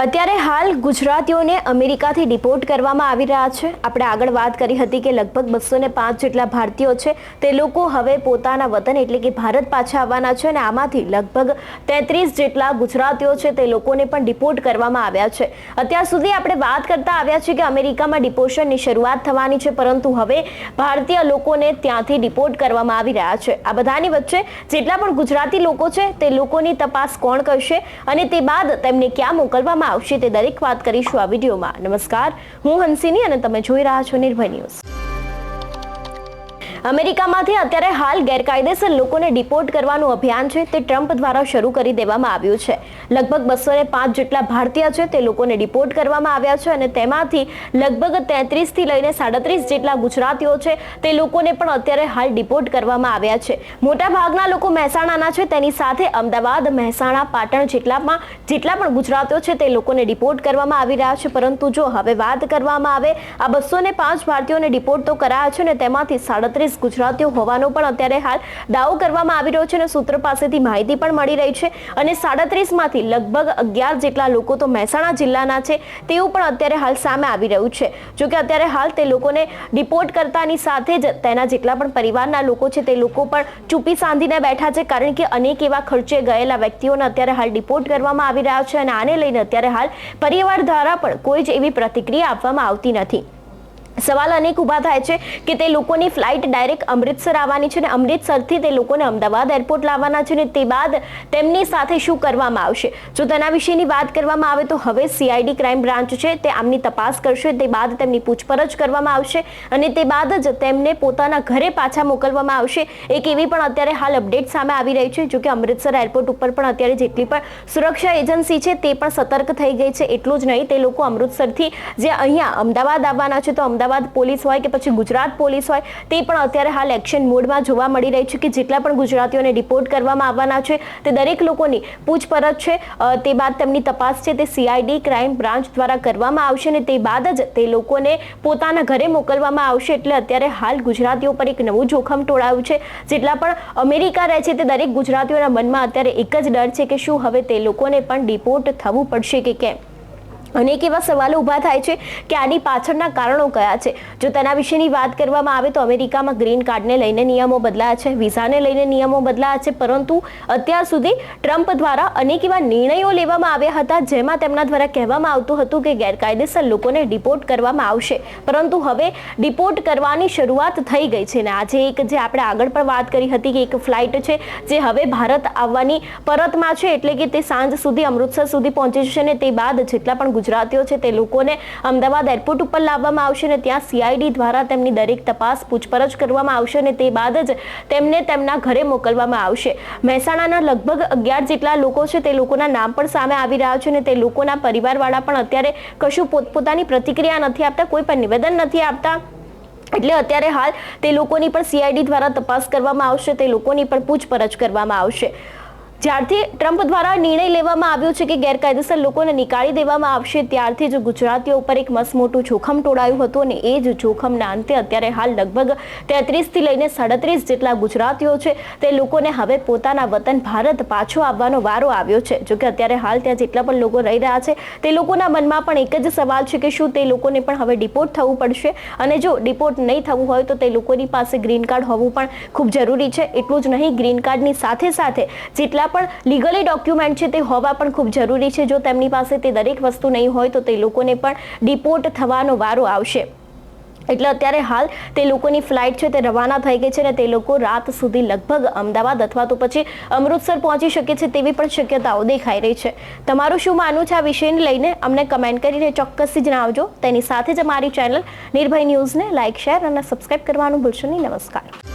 અત્યારે હાલ ગુજરાતીઓને અમેરિકાથી ડિપોર્ટ કરવામાં આવી રહ્યા છે. આપણે આગળ વાત કરી હતી કે લગભગ બસો ને પાંચ જેટલા ભારતીયો છે તે લોકો હવે પોતાના વતન એટલે કે ભારત પાછા આવવાના છે અને આમાંથી લગભગ તેત્રીસ જેટલા ગુજરાતીઓ છે તે લોકોને પણ ડિપોર્ટ કરવામાં આવ્યા છે. અત્યાર સુધી આપણે વાત કરતા આવ્યા છીએ કે અમેરિકામાં ડિપોર્શનની શરૂઆત થવાની છે, પરંતુ હવે ભારતીય લોકોને ત્યાંથી ડિપોર્ટ કરવામાં આવી રહ્યા છે. આ બધાની વચ્ચે જેટલા પણ ગુજરાતી લોકો છે તે લોકોની તપાસ કોણ કરશે અને તે બાદ તેમને ક્યાં મોકલવામાં આવશે તે દરેક વાત કરીશું આ વિડીયોમાં. નમસ્કાર, હું હંસિની અને તમે જોઈ રહ્યા છો નિર્ભય ન્યૂઝ. અમેરિકામાંથી અત્યારે હાલ ગેરકાયદેસર લોકોને ડિપોર્ટ કરવાનું અભિયાન છે તે ટ્રમ્પ દ્વારા શરૂ કરી દેવામાં આવ્યું છે. લગભગ બસો પાંચ જેટલા ભારતીય છે તે લોકોને ડિપોર્ટ કરવામાં આવ્યા છે અને તેમાંથી લગભગ તેત્રીસથી લઈને સાડત્રીસ જેટલા ગુજરાતીઓ છે તે લોકોને પણ અત્યારે હાલ ડિપોર્ટ કરવામાં આવ્યા છે. મોટા ભાગના લોકો મહેસાણાના છે, તેની સાથે અમદાવાદ, મહેસાણા, પાટણ જેટલામાં જેટલા પણ ગુજરાતીઓ છે તે લોકોને ડિપોર્ટ કરવામાં આવી રહ્યા છે. પરંતુ જો હવે વાત કરવામાં આવે, આ બસો પાંચ ભારતીયોને ડિપોર્ટ તો કરાયા છે ને તેમાંથી સાડત્રીસ ગુજરાતીઓ હોવાનો પણ અત્યારે હાલ દાવો કરવામાં આવી રહ્યો છે અને સૂત્ર પાસેથી માહિતી પણ મળી રહી છે. અને સાડત્રીસમાંથી લગભગ અગિયાર જેટલા લોકો તો મહેસાણા જિલ્લાના છે તેવું પણ અત્યારે હાલ સામે આવી રહ્યું છે. જો કે અત્યારે હાલ તે લોકોને ડિપોર્ટ કરતાની સાથે જ તેના જેટલા પણ પરિવારના લોકો છે તે લોકો પણ ચૂપી સાંધીને બેઠા છે કારણ કે અનેક એવા ખર્ચે ગયેલા વ્યક્તિઓને અત્યારે હાલ ડિપોર્ટ કરવામાં આવી રહ્યા છે અને આને લઈને અત્યારે હાલ પરિવાર દ્વારા પણ કોઈ જ એવી પ્રતિક્રિયા આપવામાં આવતી નથી. સવાલ અનેક ઊભા થાય છે કે તે લોકોની ફ્લાઇટ ડાયરેક્ટ અમૃતસર આવવાની છે અને અમૃતસરથી તે લોકોને અમદાવાદ એરપોર્ટ લાવવાના છે અને તે બાદ તેમની સાથે શું કરવામાં આવશે? જો તેના વિશેની વાત કરવામાં આવે તો હવે સીઆઈડી ક્રાઇમ બ્રાન્ચ છે તે આમની તપાસ કરશે. તે બાદ તેમની પૂછપરછ કરવામાં આવશે અને તે બાદ જ તેમને પોતાના ઘરે પાછા મોકલવામાં આવશે. એક એવી પણ અત્યારે હાલ અપડેટ સામે આવી રહી છે જો કે અમૃતસર એરપોર્ટ ઉપર પણ અત્યારે જેટલી પણ સુરક્ષા એજન્સી છે તે પણ સતર્ક થઈ ગઈ છે. એટલું જ નહીં, તે લોકો અમૃતસરથી જે અહીંયા અમદાવાદ આવવાના છે તો અમદાવાદ અમદાવાદ પોલીસ હોય કે પછી ગુજરાત પોલીસ હોય, તે પણ અત્યારે હાલ એક્શન મોડમાં જોવા મળી રહી છે કે જેટલા પણ ગુજરાતીઓને રિપોર્ટ કરવામાં આવવાના છે, તે દરેક લોકોની પૂછપરછ છે. તે બાદ તેમની તપાસ છે, તે સીઆઈડી ક્રાઇમ બ્રાન્ચ દ્વારા કરવામાં આવશે અને તે બાદ જ તે લોકોને પોતાના ઘરે મોકલવામાં આવશે. એટલે અત્યારે હાલ ગુજરાતીઓ પર એક નવું જોખમ ટોળાયું છે. જેટલા પણ અમેરિકા રહે છે, તે દરેક ગુજરાતીઓના મનમાં અત્યારે એક જ ડર છે કે શું હવે તે લોકોને પણ ડિપોર્ટ થવું પડશે કે કેમ? અનેક એવા સવાલો ઊભા થાય છે કે આની પાછળના કારણો કયા છે? જો તેના વિશેની વાત કરવામાં આવે તો અમેરિકામાં ગ્રીન કાર્ડને લઈને નિયમો બદલાયા છે, વિઝાને લઈને નિયમો બદલાયા છે, પરંતુ અત્યાર સુધી ટ્રમ્પ દ્વારા અનેક એવા નિર્ણયો લેવામાં આવ્યા હતા, જેમાં તેમના દ્વારા કહેવામાં આવતું હતું કે ગેરકાયદેસર લોકોને ડિપોર્ટ કરવામાં આવશે. પરંતુ હવે ડિપોર્ટ કરવાની શરૂઆત થઈ ગઈ છે ને આજે એક જે આપણે આગળ પણ વાત કરી હતી કે એક ફ્લાઇટ છે, જે હવે ભારત આવવાની પરતમાં છે, એટલે કે તે સાંજ સુધી, અમૃતસર સુધી પહોંચી જશે ને તે બાદ જેટલા પણ ગુજરાતીઓ છે તે લોકોને અમદાવાદ એરપોર્ટ ઉપર લાવવામાં આવશે અને ત્યાં સીઆઈડી દ્વારા તેમની દરેક તપાસ પૂછપરછ કરવામાં આવશે અને તે બાદ જ તેમને તેમના ઘરે મોકલવામાં આવશે. મહેસાણાના લગભગ અગિયાર જેટલા લોકો છે તે લોકોના નામ પણ સામે આવી રહ્યા છે અને તે લોકોના પરિવારવાળા પણ અત્યારે કશું પોતપોતાની પ્રતિક્રિયા નથી આપતા, કોઈ પણ નિવેદન નથી આપતા. એટલે અત્યારે હાલ તે લોકોની પણ સીઆઈડી દ્વારા તપાસ કરવામાં આવશે, તે લોકોની પણ પૂછપરછ કરવામાં આવશે. જ્યારથી ટ્રમ્પ દ્વારા નિર્ણય લેવામાં આવ્યો છે કે ગેરકાયદેસર લોકોને નીકાળી દેવામાં આવશે, ત્યારથી જ ગુજરાતીઓ ઉપર એક મસમોટું જોખમ ટોળાયું હતું અને એ જ જોખમના અંતે અત્યારે હાલ લગભગ તેત્રીસથી લઈને સાડત્રીસ જેટલા ગુજરાતીઓ છે, તે લોકોને હવે પોતાના વતન ભારત પાછો આવવાનો વારો આવ્યો છે. જોકે અત્યારે હાલ ત્યાં જેટલા પણ લોકો રહી રહ્યા છે, તે લોકોના મનમાં પણ એક જ સવાલ છે કે શું તે લોકોને પણ હવે ડિપોર્ટ થવું પડશે? અને જો ડિપોર્ટ નહીં થવું હોય તો તે લોકોની પાસે ગ્રીન કાર્ડ હોવું પણ ખૂબ જરૂરી છે. એટલું જ નહીં, ગ્રીન કાર્ડની સાથે સાથે જેટલા પણ લીગલી ડોક્યુમેન્ટ છે તે હોવા પણ ખૂબ જરૂરી છે. જો તેમની પાસે તે દરેક વસ્તુ નહીં હોય તો તે લોકોને પણ ડિપોર્ટ થવાનો વારો આવશે. એટલે અત્યારે હાલ તે લોકોની ફ્લાઇટ છે તે રવાના થઈ ગઈ છે અને તે લોકો રાત સુધી લગભગ અમદાવાદ અથવા તો પછી અમૃતસર પહોંચી શકે છે તેવી પણ શક્યતાઓ દેખાઈ રહી છે. તમારું શું માનવું છે આ વિષયને લઈને? અમને કમેન્ટ કરીને ચોક્કસથી જણાવજો. તેની સાથે જ અમારી ચેનલ નિર્ભય ન્યૂઝને લાઇક શેર અને સબસ્ક્રાઇબ કરવાનું ભૂલશો નહીં. નમસ્કાર.